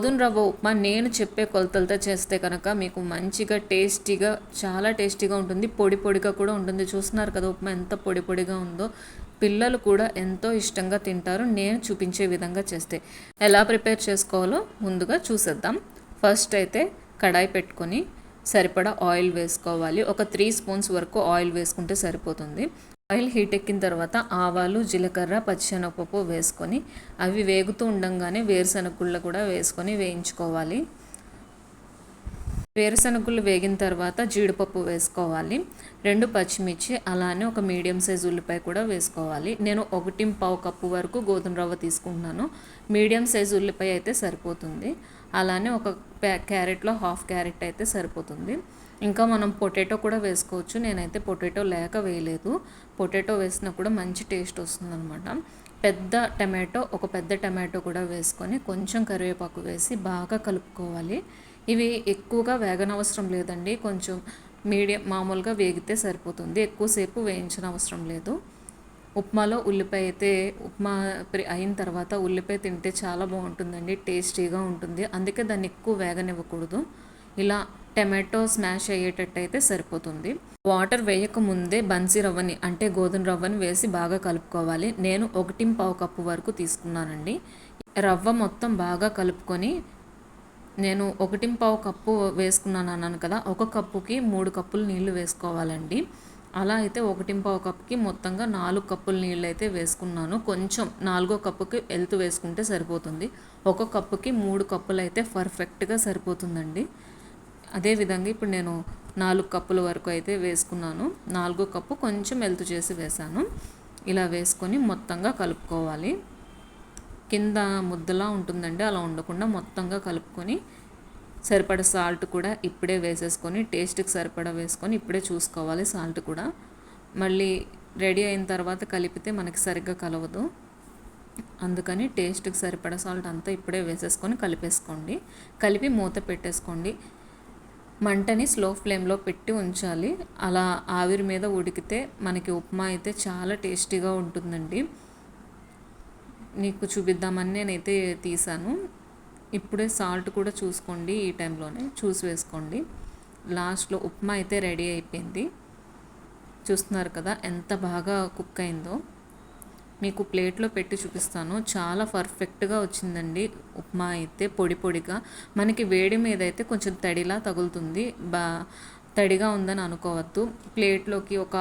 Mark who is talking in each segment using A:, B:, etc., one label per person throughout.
A: గోధుమ రవ్వ ఉప్మా నేను చెప్పే కొలతలతో చేస్తే కనుక మీకు మంచిగా టేస్టీగా చాలా టేస్టీగా ఉంటుంది. పొడి పొడిగా కూడా ఉంటుంది. చూస్తున్నారు కదా ఉప్మా ఎంత పొడి పొడిగా ఉందో. పిల్లలు కూడా ఎంతో ఇష్టంగా తింటారు. నేను చూపించే విధంగా చేస్తే ఎలా ప్రిపేర్ చేసుకోవాలో ముందుగా చూసేద్దాం. ఫస్ట్ అయితే కడాయి పెట్టుకొని సరిపడా ఆయిల్ వేసుకోవాలి. ఒక త్రీ స్పూన్స్ వరకు ఆయిల్ వేసుకుంటే సరిపోతుంది. ఆయిల్ హీట్ ఎక్కిన తర్వాత ఆవాలు జీలకర్ర పచ్చిశనగపప్పు వేసుకొని అవి వేగుతూ ఉండంగానే వేరుశనగుళ్ళు కూడా వేసుకొని వేయించుకోవాలి. వేరుశనగుళ్ళు వేగిన తర్వాత జీడిపప్పు వేసుకోవాలి. రెండు పచ్చిమిర్చి అలానే ఒక మీడియం సైజ్ ఉల్లిపాయ కూడా వేసుకోవాలి. నేను ఒకటి పావు కప్పు వరకు గోధుమ రవ్వ తీసుకుంటున్నాను. మీడియం సైజ్ ఉల్లిపాయ అయితే సరిపోతుంది. అలానే ఒక క్యారెట్లో హాఫ్ క్యారెట్ అయితే సరిపోతుంది. ఇంకా మనం పొటాటో కూడా వేసుకోవచ్చు. నేనైతే పొటాటో లేక వేయలేదు. పొటాటో వేసినా కూడా మంచి టేస్ట్ వస్తుందన్నమాట. పెద్ద టమాటో ఒక పెద్ద టమాటో కూడా వేసుకొని కొంచెం కరివేపాకు వేసి బాగా కలుపుకోవాలి. ఇవి ఎక్కువగా వేగనవసరం లేదండి. కొంచెం మీడియం మామూలుగా వేగితే సరిపోతుంది. ఎక్కువసేపు వేయించిన అవసరం లేదు. ఉప్మాలో ఉల్లిపాయ అయితే ఉప్మా అయిన తర్వాత ఉల్లిపాయ తింటే చాలా బాగుంటుందండి టేస్టీగా ఉంటుంది. అందుకే దాన్ని ఎక్కువ వేగనివ్వకూడదు. ఇలా టమాటో స్మాష్ అయ్యేటట్టు అయితే సరిపోతుంది. వాటర్ వేయక ముందే బన్సీ రవ్వని అంటే గోధుమ రవ్వని వేసి బాగా కలుపుకోవాలి. నేను ఒకటి పావు కప్పు వరకు తీసుకున్నానండి. రవ్వ మొత్తం బాగా కలుపుకొని నేను ఒకటి పావు కప్పు వేసుకున్నాను అన్నాను కదా ఒక కప్పుకి మూడు కప్పులు నీళ్ళు వేసుకోవాలండి. అలా అయితే ఒకటి ఒక కప్కి మొత్తంగా నాలుగు కప్పుల నీళ్ళు అయితే వేసుకున్నాను. కొంచెం నాలుగో కప్పుకి వెళ్తూ వేసుకుంటే సరిపోతుంది. ఒక కప్పుకి మూడు కప్పులు అయితే పర్ఫెక్ట్గా సరిపోతుందండి. అదేవిధంగా ఇప్పుడు నేను నాలుగు కప్పుల వరకు అయితే వేసుకున్నాను. నాలుగో కప్పు కొంచెం మెల్తు చేసి వేసాను ఇలా వేసుకొని మొత్తంగా కలుపుకోవాలి. కింద ముద్దలా ఉంటుందండి. అలా ఉండకుండా మొత్తంగా కలుపుకొని సరిపడ సాల్ట్ కూడా ఇప్పుడే వేసేసుకొని టేస్ట్కి సరిపడా వేసుకొని ఇప్పుడే చూసుకోవాలి సాల్ట్ కూడా. మళ్ళీ రెడీ అయిన తర్వాత కలిపితే మనకి సరిగ్గా కలవదు. అందుకని టేస్ట్కి సరిపడ సాల్ట్ అంతా ఇప్పుడే వేసేసుకొని కలిపేసుకోండి. కలిపి మూత పెట్టేసుకోండి. మంటని స్లో ఫ్లేమ్లో పెట్టి ఉంచాలి. అలా ఆవిరి మీద ఉడికితే మనకి ఉప్మా అయితే చాలా టేస్టీగా ఉంటుందండి. నీకు చూపిద్దామని నేనైతే తీసాను. ఇప్పుడే సాల్ట్ కూడా చూసుకోండి ఈ టైంలోనే చూసి వేసుకోండి. లాస్ట్లో ఉప్మా అయితే రెడీ అయిపోయింది. చూస్తున్నారు కదా ఎంత బాగా కుక్ అయిందో. మీకు ప్లేట్లో పెట్టి చూపిస్తాను. చాలా పర్ఫెక్ట్గా వచ్చిందండి ఉప్మా అయితే పొడి పొడిగా. మనకి వేడి మీద అయితే కొంచెం తడిలా తగులుతుంది. బా తడిగా ఉందని అనుకోవద్దు. ప్లేట్లోకి ఒక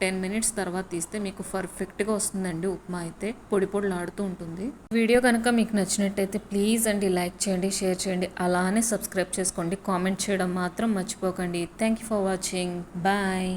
A: టెన్ మినిట్స్ తర్వాత తీస్తే మీకు పర్ఫెక్ట్గా వస్తుందండి ఉప్మా అయితే. పొడి పొడిలాడుతూ ఉంటుంది. వీడియో కనుక మీకు నచ్చినట్టయితే ప్లీజ్ అండి లైక్ చేయండి షేర్ చేయండి. అలానే సబ్స్క్రైబ్ చేసుకోండి. కామెంట్ చేయడం మాత్రం మర్చిపోకండి. Thank you for watching. Bye.